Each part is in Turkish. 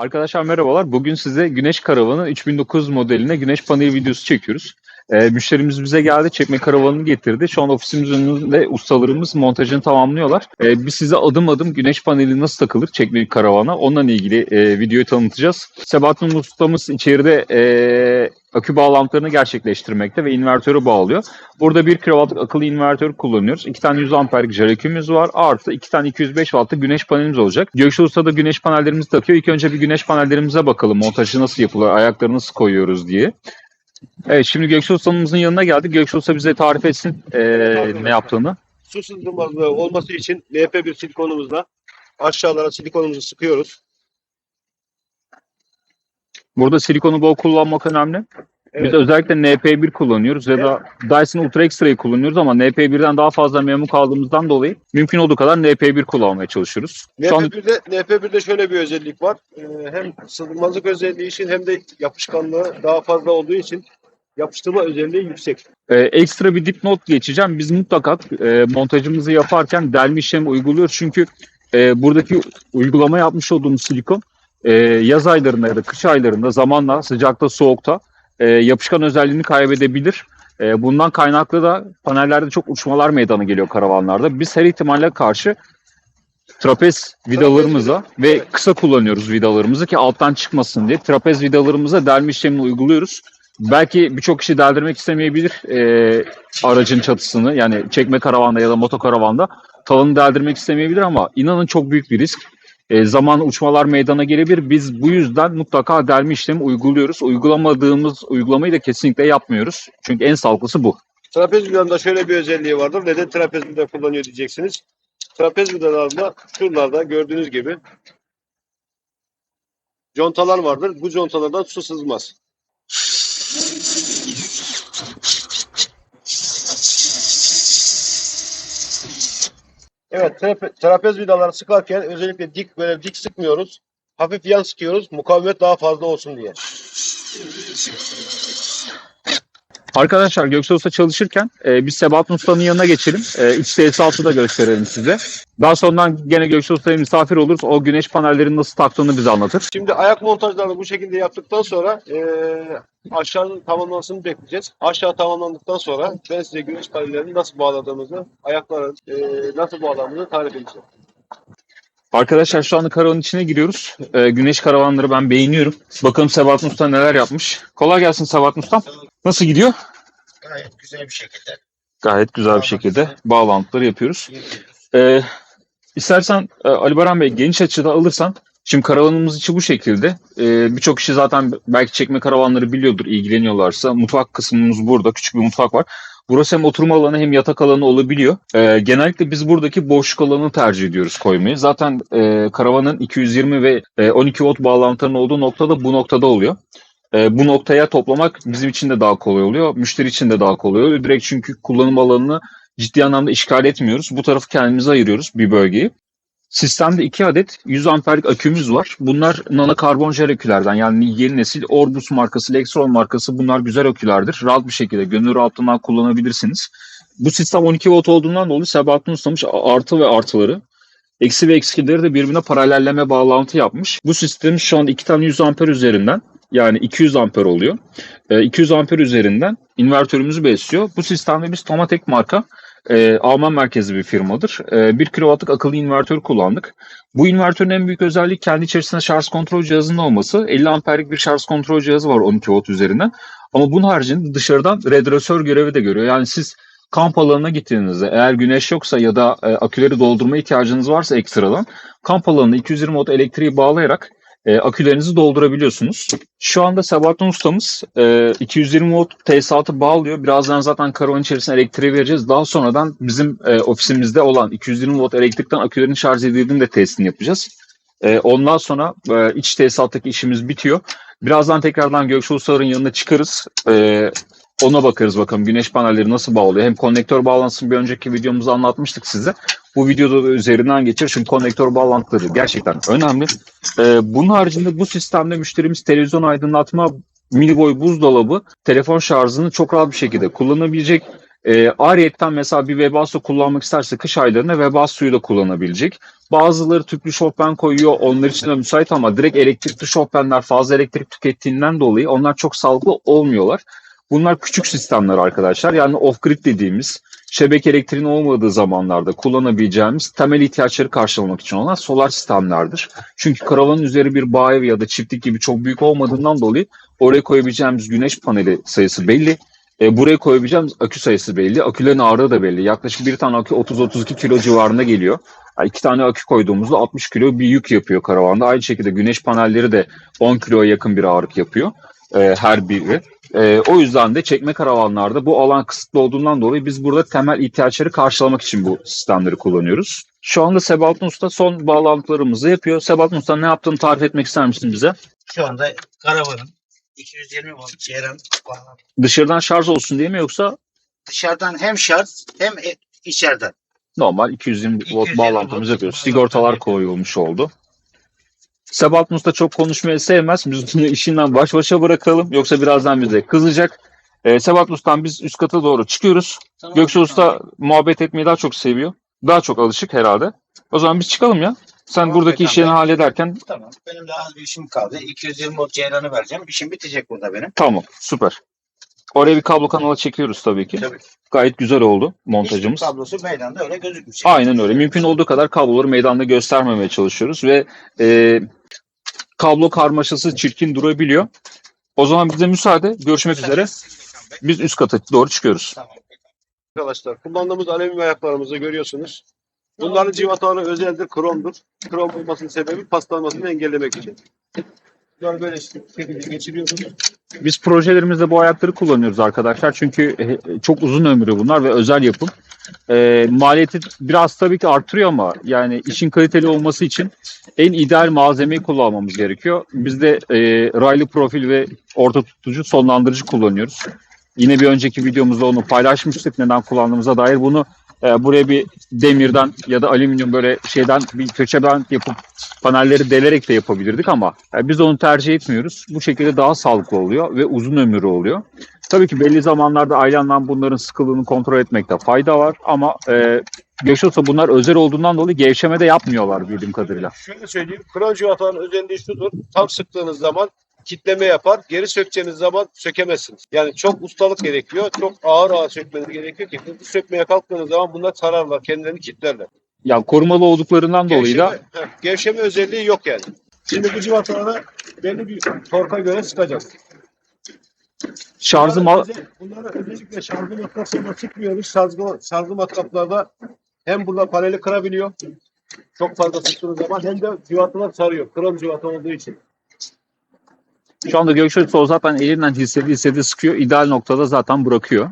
Arkadaşlar merhabalar. Bugün size Güneş Karavanı 3009 modeline güneş paneli videosu çekiyoruz. Ee, müşterimiz bize geldi, çekme karavanını getirdi. Şu an ofisimizin önünde ustalarımız montajını tamamlıyorlar. Ee, biz size adım adım güneş paneli nasıl takılır çekme karavana onunla ilgili e, videoyu tanıtacağız. Sebahattin ustamız içeride e, akü bağlantılarını gerçekleştirmekte ve invertörü bağlıyor. Burada 1 kW'lık akıllı invertör kullanıyoruz. 2 tane 100 amperlik jelekümüz var. Artı 2 tane 205 wattlık güneş panelimiz olacak. Gökşe Usta da güneş panellerimizi takıyor. İlk önce bir güneş panellerimize bakalım. Montajı nasıl yapılır, ayakları nasıl koyuyoruz diye. Evet şimdi Gökşe Usta'mızın yanına geldik. Gökşe Usta bize tarif etsin eee, ne yaptığını. Su sızdırmazlığı olması için LP1 silikonumuzla aşağılara silikonumuzu sıkıyoruz. Burada silikonu bol kullanmak önemli. Biz Evet. özellikle NP1 kullanıyoruz ya da Dyson Ultra Extra'yı kullanıyoruz ama NP1'den daha fazla memnun kaldığımızdan dolayı mümkün olduğu kadar NP1 kullanmaya çalışıyoruz. Şu an NP1'de, NP1'de şöyle bir özellik var. Ee, hem sızdırmazlık özelliği için hem de yapışkanlığı daha fazla olduğu için yapıştırma özelliği yüksek. Ee, ekstra bir dipnot geçeceğim. Biz mutlaka e, montajımızı yaparken delme işlemi uyguluyoruz. Çünkü e, buradaki uygulama yapmış olduğumuz silikon e, yaz aylarında ya da kış aylarında zamanla sıcakta soğukta e, yapışkan özelliğini kaybedebilir. E, bundan kaynaklı da panellerde çok uçmalar meydana geliyor karavanlarda. Biz her ihtimalle karşı trapez vidalarımıza ve kısa kullanıyoruz vidalarımızı ki alttan çıkmasın diye. Trapez vidalarımıza delme işlemini uyguluyoruz. Belki birçok kişi deldirmek istemeyebilir e, aracın çatısını yani çekme karavanda ya da motokaravanda tavanı deldirmek istemeyebilir ama inanın çok büyük bir risk. E, zaman uçmalar meydana gelebilir. Biz bu yüzden mutlaka delme işlemi uyguluyoruz. Uygulamadığımız uygulamayı da kesinlikle yapmıyoruz. Çünkü en sağlıklısı bu. Trapez vidanın da şöyle bir özelliği vardır. Neden trapez vida kullanıyor diyeceksiniz. Trapez vidalarında şuralarda gördüğünüz gibi contalar vardır. Bu contalardan su sızmaz. Evet, trape- trapez vidaları sıkarken özellikle dik böyle dik sıkmıyoruz. Hafif yan sıkıyoruz. Mukavemet daha fazla olsun diye. Arkadaşlar Göksel Usta çalışırken e, biz Sebahattin Usta'nın yanına geçelim. E, iç tesisatı da gösterelim size. Daha sonradan gene Göksel Usta'ya misafir oluruz. O güneş panellerinin nasıl taktığını bize anlatır. Şimdi ayak montajlarını bu şekilde yaptıktan sonra eee aşağının tamamlamasını bekleyeceğiz. Aşağı tamamlandıktan sonra ben size güneş panellerini nasıl bağladığımızı, ayakların eee, nasıl bağlandığını tarif edeceğim. Arkadaşlar şu anda karavanın içine giriyoruz. E, güneş karavanları ben beğeniyorum. Bakalım Sebahattin Usta neler yapmış. Kolay gelsin Sebahattin Ustam. Nasıl gidiyor? Gayet güzel bir şekilde. Gayet güzel bir şekilde bağlantıları yapıyoruz. Ee, istersen e, Ali Baran Bey geniş açıda alırsan şimdi karavanımız içi bu şekilde. Ee, Birçok kişi zaten belki çekme karavanları biliyordur ilgileniyorlarsa. Mutfak kısmımız burada. Küçük bir mutfak var. Burası hem oturma alanı hem yatak alanı olabiliyor. Ee, genellikle biz buradaki boşluk alanı tercih ediyoruz koymayı. Zaten e, karavanın 220 ve e, 12 volt bağlantılarının olduğu noktada bu noktada oluyor. E, bu noktaya toplamak bizim için de daha kolay oluyor. Müşteri için de daha kolay oluyor. Direkt çünkü kullanım alanını ciddi anlamda işgal etmiyoruz. Bu tarafı kendimize ayırıyoruz bir bölgeyi. Sistemde 2 adet 100 amperlik akümüz var. Bunlar nano karbon jel akülerden yani yeni nesil Orbus markası, Lexron markası bunlar güzel akülerdir. Rahat bir şekilde gönül rahatlığından kullanabilirsiniz. Bu sistem 12 volt olduğundan dolayı Sebahattin Ustamış artı ve artıları eksi ve eksileri de birbirine paralelleme bağlantı yapmış. Bu sistem şu an 2 tane 100 amper üzerinden yani 200 amper oluyor. Ee, 200 amper üzerinden invertörümüzü besliyor. Bu sistemde biz Tomatek marka e, Alman merkezli bir firmadır. E, 1 kW'lık akıllı invertör kullandık. Bu invertörün en büyük özelliği kendi içerisinde şarj kontrol cihazının olması. 50 amperlik bir şarj kontrol cihazı var 12 volt üzerinden. Ama bunun haricinde dışarıdan redresör görevi de görüyor. Yani siz kamp alanına gittiğinizde eğer güneş yoksa ya da e, aküleri doldurma ihtiyacınız varsa ekstradan kamp alanına 220 volt elektriği bağlayarak e, akülerinizi doldurabiliyorsunuz. Şu anda Sebahattin ustamız e, 220 volt tesisatı bağlıyor. Birazdan zaten karavan içerisine elektriği vereceğiz. Daha sonradan bizim e, ofisimizde olan 220 volt elektrikten akülerin şarj edildiğini de testini yapacağız. E, ondan sonra e, iç tesisattaki işimiz bitiyor. Birazdan tekrardan Gökşe Ustalar'ın yanına çıkarız. E, ona bakarız bakalım güneş panelleri nasıl bağlıyor. Hem konnektör bağlantısını bir önceki videomuzda anlatmıştık size. Bu videoda da üzerinden geçer çünkü konnektör bağlantıları gerçekten önemli. Ee, bunun haricinde bu sistemde müşterimiz televizyon aydınlatma, mini boy buzdolabı, telefon şarjını çok rahat bir şekilde kullanabilecek. E, ariyetten mesela bir Webasto kullanmak isterse kış aylarında Webasto'yu da kullanabilecek. Bazıları tüplü şofben koyuyor. Onlar için de müsait ama direkt elektrikli şofbenler fazla elektrik tükettiğinden dolayı onlar çok sağlıklı olmuyorlar. Bunlar küçük sistemler arkadaşlar. Yani off-grid dediğimiz şebeke elektriğin olmadığı zamanlarda kullanabileceğimiz temel ihtiyaçları karşılamak için olan solar sistemlerdir. Çünkü karavanın üzeri bir bağ ya da çiftlik gibi çok büyük olmadığından dolayı oraya koyabileceğimiz güneş paneli sayısı belli. E, buraya koyabileceğimiz akü sayısı belli. Akülerin ağırlığı da belli. Yaklaşık bir tane akü 30-32 kilo civarında geliyor. Yani iki tane akü koyduğumuzda 60 kilo bir yük yapıyor karavanda. Aynı şekilde güneş panelleri de 10 kiloya yakın bir ağırlık yapıyor e, her biri. E, o yüzden de çekme karavanlarda bu alan kısıtlı olduğundan dolayı biz burada temel ihtiyaçları karşılamak için bu sistemleri kullanıyoruz. Şu anda Sebahattin Usta son bağlantılarımızı yapıyor. Sebahattin Usta ne yaptığını tarif etmek ister misin bize? Şu anda karavanın 220 volt ceyran bağlantı. Dışarıdan şarj olsun diye mi yoksa Dışarıdan hem şarj hem e- içeriden. normal 220 volt 220 bağlantımızı volt yapıyoruz. bağlantı Sigortalar yapıyoruz. koyulmuş oldu. Sebahattin Usta çok konuşmayı sevmez. Biz bunu işinden baş başa bırakalım. Yoksa birazdan bize kızacak. Ee, Sebahattin Usta'dan biz üst kata doğru çıkıyoruz. Göksu Usta muhabbet etmeyi daha çok seviyor. Daha çok alışık herhalde. O zaman biz çıkalım ya. Sen Tamam, buradaki işlerini tamam. hallederken Tamam. Benim de az bir işim kaldı. 220 volt ceyranı vereceğim. İşim bitecek burada benim. tamam süper. Oraya bir kablo kanala çekiyoruz tabii ki. Tabii. Gayet güzel oldu Hiçbir montajımız. kablosu meydanda öyle gözükmüş. Aynen öyle. Mümkün olduğu kadar kabloları meydanda göstermemeye çalışıyoruz ve e, kablo karmaşası çirkin durabiliyor. O zaman bize müsaade. Görüşmek üzere. Biz üst kata doğru çıkıyoruz. Arkadaşlar kullandığımız alüminyum ayaklarımızı görüyorsunuz. Bunların civataları özeldir, kromdur. Krom olmasının sebebi paslanmasını engellemek için. Bunları böyle şekilde geçiriyorsunuz. Biz projelerimizde bu ayakları kullanıyoruz arkadaşlar. Çünkü e, çok uzun ömrü bunlar ve özel yapım. E, maliyeti biraz tabii ki artırıyor ama yani işin kaliteli olması için en ideal malzemeyi kullanmamız gerekiyor. Biz de e, raylı profil ve orta tutucu sonlandırıcı kullanıyoruz. Yine bir önceki videomuzda onu paylaşmıştık neden kullandığımıza dair. Bunu e, buraya bir demirden ya da alüminyum böyle şeyden bir köşe bant yapıp panelleri delerek de yapabilirdik ama e, biz onu tercih etmiyoruz. Bu şekilde daha sağlıklı oluyor ve uzun ömürlü oluyor. Tabii ki belli zamanlarda ailemden bunların sıkılığını kontrol etmekte fayda var ama e, Gökçe bunlar özel olduğundan dolayı gevşeme de yapmıyorlar bildiğim kadarıyla. Şöyle söyleyeyim, krom civataların özelliği şudur. Tam sıktığınız zaman kitleme yapar. Geri sökeceğiniz zaman sökemezsiniz. Yani çok ustalık gerekiyor. Çok ağır ağır sökmeniz gerekiyor ki hızlı sökmeye kalktığınız zaman bunlar sararlar. Kendilerini kitlerler. Ya korumalı olduklarından dolayı da Gevşeme, heh, gevşeme özelliği yok yani. Şimdi bu civataları belli bir torka göre sıkacağız. Şarjı mal bunları özellikle şarjı matkaplarına sıkmıyoruz. Şarjı, şarjı matkaplarda hem burada paneli kırabiliyor. Çok fazla sıktığınız zaman hem de civatalar sarıyor. Krom civata olduğu için. Şu anda Gökçe o zaten elinden hissedi hissedi sıkıyor. İdeal noktada zaten bırakıyor.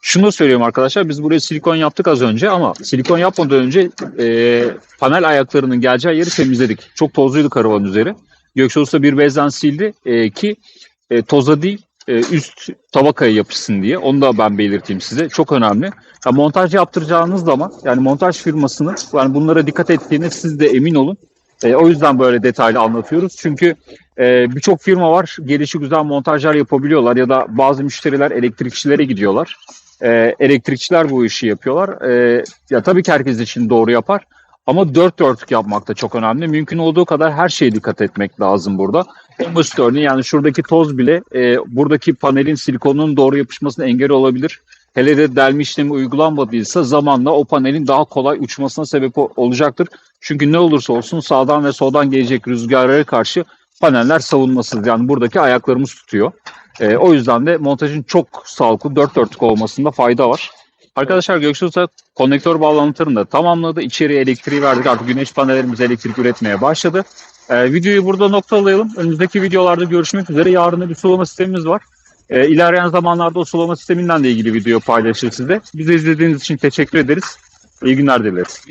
Şunu da söylüyorum arkadaşlar. Biz buraya silikon yaptık az önce ama silikon yapmadan önce e, panel ayaklarının geleceği yeri temizledik. Çok tozluydu karavan üzeri. Gökçe Usta bir bezden sildi e, ki e, toza değil e, üst tabakaya yapışsın diye. Onu da ben belirteyim size. Çok önemli. Ya, montaj yaptıracağınız zaman yani montaj firmasının yani bunlara dikkat ettiğine siz de emin olun. E, o yüzden böyle detaylı anlatıyoruz. Çünkü e, birçok firma var. Gelişi güzel montajlar yapabiliyorlar ya da bazı müşteriler elektrikçilere gidiyorlar. E, elektrikçiler bu işi yapıyorlar. E, ya tabii ki herkes için doğru yapar. Ama dört dörtlük yapmak da çok önemli. Mümkün olduğu kadar her şeye dikkat etmek lazım burada. En basit örneği yani şuradaki toz bile e, buradaki panelin silikonun doğru yapışmasına engel olabilir. Hele de delme işlemi uygulanmadıysa zamanla o panelin daha kolay uçmasına sebep olacaktır. Çünkü ne olursa olsun sağdan ve soldan gelecek rüzgarlara karşı paneller savunmasız. Yani buradaki ayaklarımız tutuyor. E, o yüzden de montajın çok sağlıklı dört dörtlük olmasında fayda var. Arkadaşlar Göksu Usta konnektör bağlantılarını da tamamladı. İçeriye elektriği verdik. Artık güneş panellerimiz elektrik üretmeye başladı. E, videoyu burada noktalayalım. Önümüzdeki videolarda görüşmek üzere. Yarın bir sulama sistemimiz var. E, ilerleyen zamanlarda o sulama sisteminden de ilgili video paylaşırız size. Bizi izlediğiniz için teşekkür ederiz. İyi günler dileriz.